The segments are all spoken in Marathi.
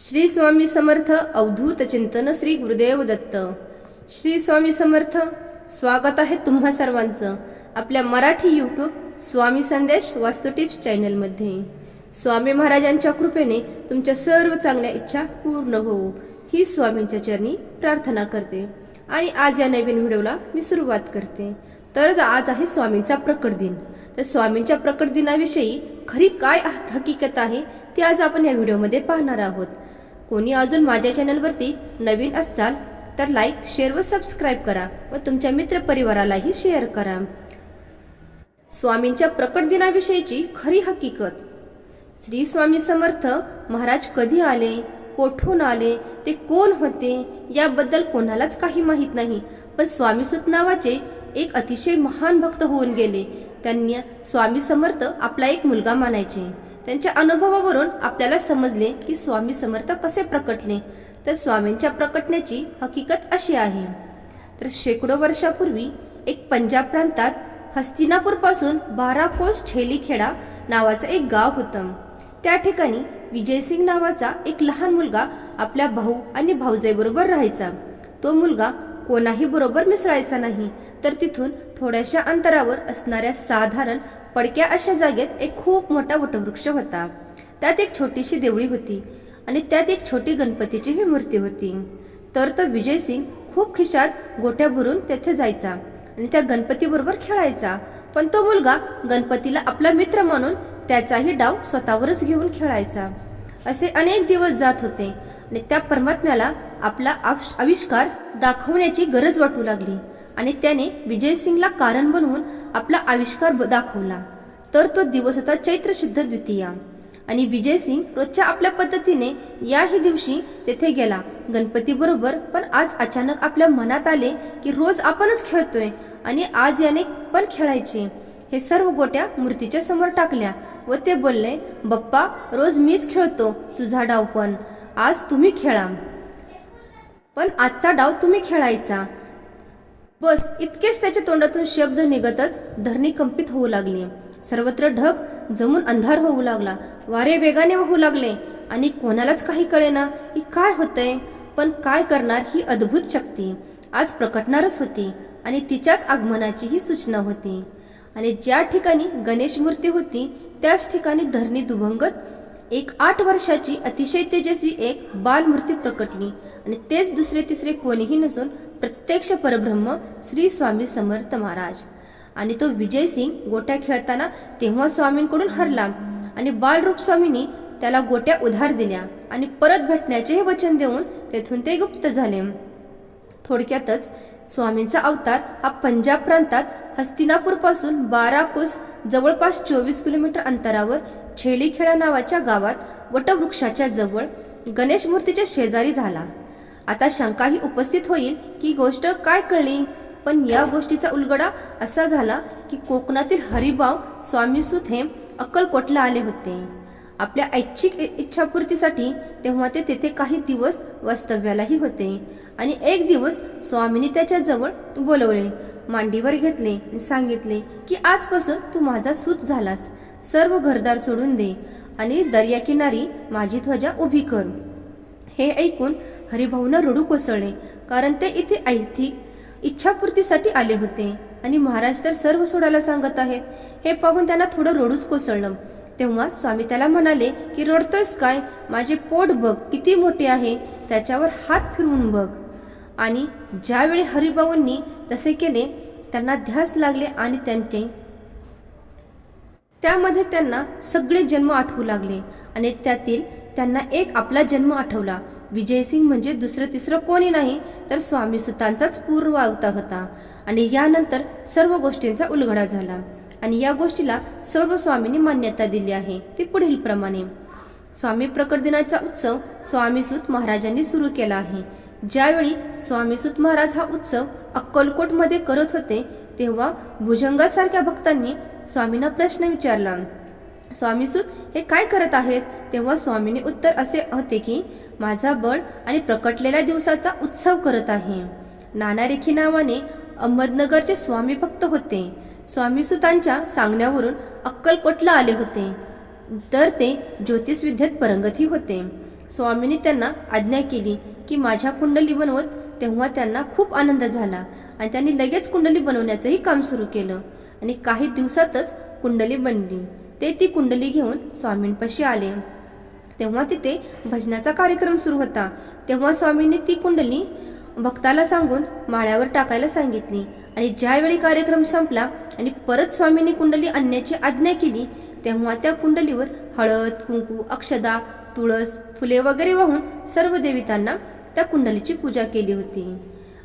श्री स्वामी समर्थ अवधूत चिंतन श्री गुरुदेव दत्त. श्री स्वामी समर्थ स्वागत आहे तुम्हा सर्वांचं आपल्या मराठी युट्यूब स्वामी संदेश वास्तू टिप्स चॅनलमध्ये स्वामी महाराजांच्या कृपेने तुमच्या सर्व चांगल्या इच्छा पूर्ण होऊ. ही स्वामींच्या चरणी प्रार्थना करते. आणि आज या नवीन व्हिडिओला मी सुरुवात करते. तर आज आहे स्वामींचा प्रकट दिन. तर स्वामींच्या प्रकट दिनाविषयी खरी काय हकीकत आहे ती आज आपण या व्हिडिओमध्ये पाहणार आहोत. कोणी अजून माझ्या चॅनलवरती नवीन असताल तर लाईक शेअर व सबस्क्राईब करा व तुमच्या मित्रपरिवारालाही शेअर करा. स्वामींच्या प्रकट दिनाविषयीची खरी हकीकत. श्री स्वामी समर्थ महाराज कधी आले कोठून आले ते कोण होते याबद्दल कोणालाच काही माहीत नाही पण स्वामी सुत नावाचे एक अतिशय महान भक्त होऊन गेले. त्यांनी स्वामी समर्थ आपला एक मुलगा मानायचे. त्यांच्या अनुभवावरून आपल्याला समजले की स्वामी समर्थ कसे प्रकटले. तर स्वामींच्या प्रकटण्याची हकीकत अशी आहे. तर शेकडो वर्षापूर्वी एक पंजाब प्रांतात हस्तिनापूरपासून बारा कोस छेलीखेडा नावाचं एक गाव होतं. त्या ठिकाणी विजयसिंग नावाचा एक लहान मुलगा आपल्या भाऊ आणि भाऊजाईबरोबर राहायचा. तो मुलगा कोणाही बरोबर मिसळायचा नाही तर तिथून थोड्याशा अंतरावर असणाऱ्या साधारण पडक्या अशा जागेत एक खूप मोठा वटवृक्ष होता. त्यात एक छोटीशी देवळी होती आणि त्यात एक छोटी गणपतीचीही मूर्ती होती. तर तो विजयसिंग खूप खिशात गोट्या भरून तेथे जायचा आणि त्या गणपतीबरोबर खेळायचा. पण तो मुलगा गणपतीला आपला मित्र मानून त्याचाही डाव स्वतःवरच घेऊन खेळायचा. असे अनेक दिवस जात होते आणि त्या परमात्म्याला आपला आविष्कार दाखवण्याची गरज वाटू लागली. आणि त्याने विजयसिंगला कारण बनवून आपला आविष्कार दाखवला. तर तो दिवस होता चैत्र शुद्ध द्वितीया. आणि विजयसिंग रोजच्या आपल्या पद्धतीने याही दिवशी तेथे गेला. गणपती बरोबर पण आज अचानक आपल्या मनात आले की रोज आपणच खेळतोय आणि आज याने पण खेळायचे. हे सर्व गोट्या मूर्तीच्या समोर टाकल्या व ते बोलले बप्पा रोज मीच खेळतो तुझा डाव पण. आज तुम्ही खेळा. पण आजचा डाव तुम्ही खेळायचा. बस इतकेच त्याच्या तोंडातून शब्द निघतच धरणी कंपित होऊ लागली. सर्वत्र ढग जमून अंधार होऊ लागला. वारे वेगाने वाहू लागले. आणि कोणालाच काही कळेना की काय होतंय पण काय करणार ही अद्भुत शक्ती. आज प्रकटणारच होती आणि तिच्याच आगमनाची ही सूचना होती. आणि ज्या ठिकाणी गणेश मूर्ती होती त्याच ठिकाणी धरणी दुभंगत एक आठ वर्षाची अतिशय तेजस्वी एक बालमूर्ती प्रकटली. आणि तेच दुसरे तिसरे कोणीही नसून प्रत्यक्ष परब्रह्म श्री स्वामी समर्थ महाराज. आणि तो विजय सिंग गोट्या खेळताना तेव्हा स्वामींकडून हरला आणि बालरूप स्वामींनी त्याला गोट्या उधार दिल्या आणि परत भेटण्याचे वचन देऊन तेथून ते गुप्त झाले. थोडक्यातच स्वामींचा अवतार हा पंजाब प्रांतात हस्तिनापूरपासून बारा कोस जवळपास चोवीस किलोमीटर अंतरावर छेलीखेडा नावाच्या गावात वटवृक्षाच्या जवळ गणेश मूर्तीच्या शेजारी झाला. आता शंकाही उपस्थित होईल की गोष्ट काय कळली? पण या गोष्टीचा उलगडा असा झाला की कोकणातील हरिभाव स्वामी सुत हे अक्कलकोटला आले होते. आपल्या ऐच्छिक इच्छापूर्तीसाठी तेव्हा ते तेथे काही दिवस वास्तव्यालाही होते आणि एक दिवस स्वामींनी त्याच्याजवळ बोलवले मांडीवर घेतले आणि सांगितले की आजपासून तू माझा सूत झालास सर्व घरदार सोडून दे आणि दर्याकिनारी माझी ध्वजा उभी कर. हे ऐकून हरिभाऊंना रडू कोसळले कारण ते इथे ऐथिक इच्छापूर्तीसाठी आले होते. आणि महाराज तर सर्व सोडायला सांगत आहेत. हे पाहून त्यांना थोडं रडूच कोसळलं. तेव्हा स्वामी त्याला म्हणाले की रडतोयस काय? माझे पोट बघ किती मोठे आहे. त्याच्यावर हात फिरवून बघ. आणि ज्यावेळी हरिभाऊंनी तसे केले त्यांना ध्यास लागले आणि त्यांचे त्यामध्ये त्यांना सगळे जन्म आठवू लागले. आणि त्यातील त्यांना एक आपला जन्म आठवला. विजयसिंग म्हणजे दुसरं तिसरं कोणी नाही तर स्वामी सुतांचाच पूर्व अवतार होता. आणि यानंतर सर्व गोष्टींचा उलगडा झाला. आणि या गोष्टीला सर्व स्वामींनी मान्यता दिली आहे ती पुढील प्रमाणे. स्वामी प्रकट दिनाचा उत्सव स्वामीसुत महाराजांनी सुरू केला आहे. ज्यावेळी स्वामीसुत महाराज हा उत्सव अक्कलकोटमध्ये करत होते तेव्हा भुजंगासारख्या भक्तांनी स्वामींना प्रश्न विचारला स्वामीसूत हे काय करत आहेत? तेव्हा स्वामींनी उत्तर असे होते की माझा बळ आणि प्रकटलेल्या दिवसाचा उत्सव करत आहे. नानारेखी नावाने अहमदनगरचे स्वामी भक्त होते. स्वामीसुतांच्या सांगण्यावरून अक्कलकोटला आले होते. तर ते ज्योतिष विद्येत परंगती होते. स्वामींनी त्यांना आज्ञा केली की माझ्या कुंडली बनवत तेव्हा त्यांना खूप आनंद झाला आणि त्यांनी लगेच कुंडली बनवण्याचंही काम सुरू केलं आणि काही दिवसातच कुंडली बनली. ते ती कुंडली घेऊन स्वामींपाशी आले. तेव्हा तिथे भजनाचा कार्यक्रम सुरू होता. तेव्हा स्वामींनी ती कुंडली भक्ताला सांगून माळ्यावर टाकायला सांगितली. आणि ज्यावेळी कार्यक्रम संपला आणि परत स्वामींनी कुंडली आणण्याची आज्ञा केली तेव्हा त्या कुंडलीवर हळद कुंकू अक्षदा तुळस फुले वगैरे वाहून सर्व देवितांना त्या कुंडलीची पूजा केली होती.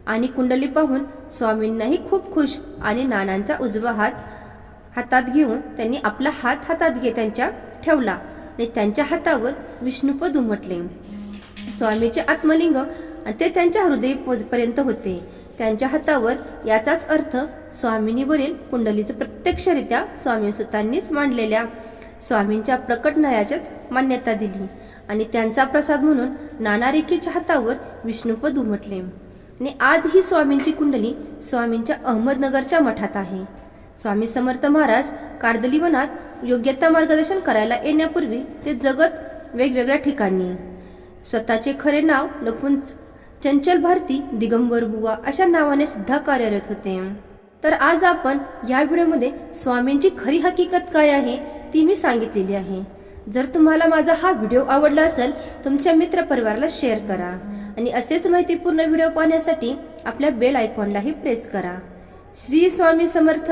आणि कुंडली पाहून स्वामींनाही खूप खुश आणि नानांचा उजवा हात हातात घेऊन त्यांनी आपला हात हातात घे त्यांच्या ठेवला. आणि त्यांच्या हातावर विष्णुपद उमटले. स्वामीचे आत्मलिंग आणि ते त्यांच्या हृदय पर्यंत होते. त्यांच्या हातावर याचाच अर्थ स्वामिनीवरील कुंडलीचं प्रत्यक्षरित्या स्वामी सुतांनीच मांडलेल्या स्वामींच्या प्रकट नयाच्याच मान्यता दिली आणि त्यांचा प्रसाद म्हणून नाना रेखीच्या हातावर विष्णुपद उमटले. आणि आज ही स्वामींची कुंडली स्वामींच्या अहमदनगरच्या मठात आहे. स्वामी समर्थ महाराज कार्दली वनात योग्यता मार्गदर्शन करायला येण्यापूर्वी ते जगत वेगवेगळ्या ठिकाणी. स्वतःचे खरे नाव लपून चंचल भारती दिगंबर बुवा अशा नावाने सुद्धा कार्यरत होते. तर आज आपण या व्हिडिओमध्ये स्वामींची खरी हकीकत काय आहे ती मी सांगितलेली आहे. जर तुम्हाला माझा हा व्हिडिओ आवडला असेल तुमच्या मित्रपरिवाराला शेअर करा आणि असेच माहितीपूर्ण व्हिडिओ पाहण्यासाठी आपल्या बेल आयकॉनलाही प्रेस करा. श्री स्वामी समर्थ.